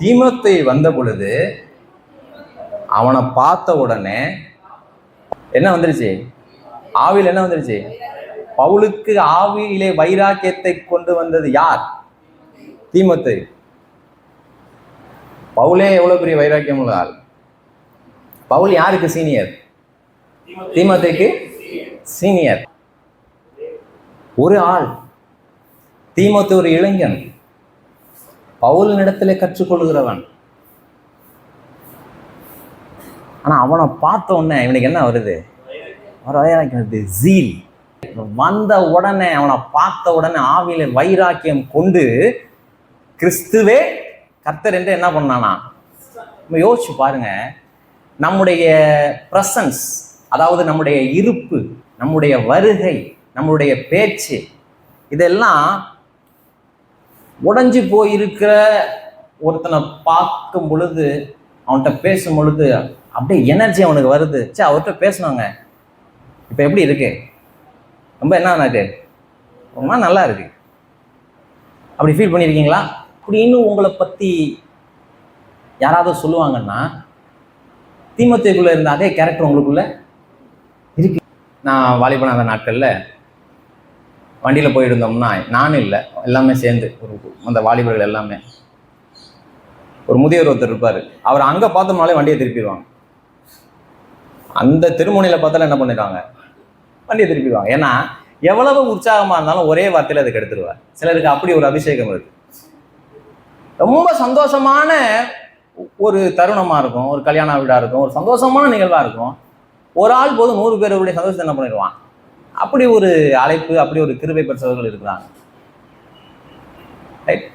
தீமத்தை வந்த பொழுது அவனை பார்த்த உடனே என்ன வந்துருச்சு? ஆவியில் என்ன வந்துருச்சு? பவுலுக்கு ஆவியிலே வைராக்கியத்தை கொண்டு வந்தது யார்? தீமத்தை. பவுலே எவ்வளோ பெரிய வைராக்கியம் உள்ள ஆள். பவுல் யாருக்கு சீனியர்? தீமத்தைக்கு சீனியர். ஒரு ஆள். தீமத்து ஒரு இளைஞன். பவுலினிடத்திலே கற்றுக்கொள்கிறவன் ஆனால் அவனை பார்த்த உடனே இவனுக்கு என்ன வருது? ஒரு வைராக்கியம் வருது ஜீல். வந்த உடனே அவனை பார்த்த உடனே ஆவியில வைராக்கியம் கொண்டு கிறிஸ்துவே கர்த்தர் என்று என்ன பண்ணானா? நம்ம யோசிச்சு பாருங்க நம்முடைய ப்ரசன்ஸ் அதாவது நம்முடைய இருப்பு நம்முடைய வருகை நம்முடைய பேச்சு இதெல்லாம் உடஞ்சி போயிருக்கிற ஒருத்தனை பார்க்கும் பொழுது அவன்கிட்ட பேசும் பொழுது அப்படியே எனர்ஜி அவனுக்கு வருது. சே அவர்கிட்ட பேசினாங்க. இப்போ எப்படி இருக்கு? ரொம்ப என்ன ஆனாட்டு ரொம்ப நல்லா இருக்கு. அப்படி ஃபீல் பண்ணியிருக்கீங்களா அப்படின்னு உங்களை பற்றி யாராவது சொல்லுவாங்கன்னா தீமத்தைக்குள்ளே இருந்த அதே கேரக்டர் உங்களுக்குள்ள இருக்கு. நான் வாலிபனாத நாட்களில் வண்டியில் போயிருந்தோம்னா நானும் இல்லை எல்லாமே சேர்ந்து ஒரு அந்த வாலிபர்கள் எல்லாமே. ஒரு முதியவர் ஒருத்தர் இருப்பார். அவர் அங்கே பார்த்தோம்னாலே வண்டியை திருப்பிடுவாங்க. அந்த திருமுனையில் பார்த்தாலும் என்ன பண்ணிடுவாங்க? வண்டியை திருப்பிடுவாங்க. ஏன்னா எவ்வளவு உற்சாகமாக இருந்தாலும் ஒரே வார்த்தையில் அதுக்கு எடுத்துருவார். சிலருக்கு அப்படி ஒரு அபிஷேகம் இருக்கு. ரொம்ப சந்தோஷமான ஒரு தருணமாக இருக்கும் ஒரு கல்யாண வீடாக இருக்கும் ஒரு சந்தோஷமான நிகழ்வாக இருக்கும். ஒரு ஆள் போதும் நூறு பேருடைய சந்தோஷத்தை என்ன பண்ணிடுவான்? அப்படி ஒரு அழைப்பு அப்படி ஒரு கிருபை பெற்றவர்கள் இருக்கிறாங்க. ரைட்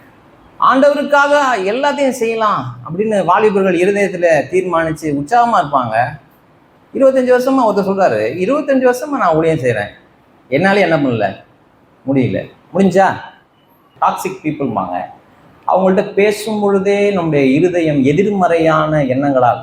ஆண்டவருக்காக எல்லாத்தையும் செய்யலாம் அப்படின்னு வாலிபர்கள் இருதயத்தில் தீர்மானித்து உற்சாகமாக இருப்பாங்க. இருபத்தஞ்சி வருஷமா ஒருத்தர் சொல்றாரு இருபத்தஞ்சி வருஷமா நான் ஊழியம் செய்கிறேன் என்னாலே என்ன பண்ணல? முடியல. முடிஞ்சா டாக்ஸிக் பீப்புள்பாங்க அவங்கள்ட்ட பேசும் பொழுதே நம்முடைய இருதயம் எதிர்மறையான எண்ணங்களால்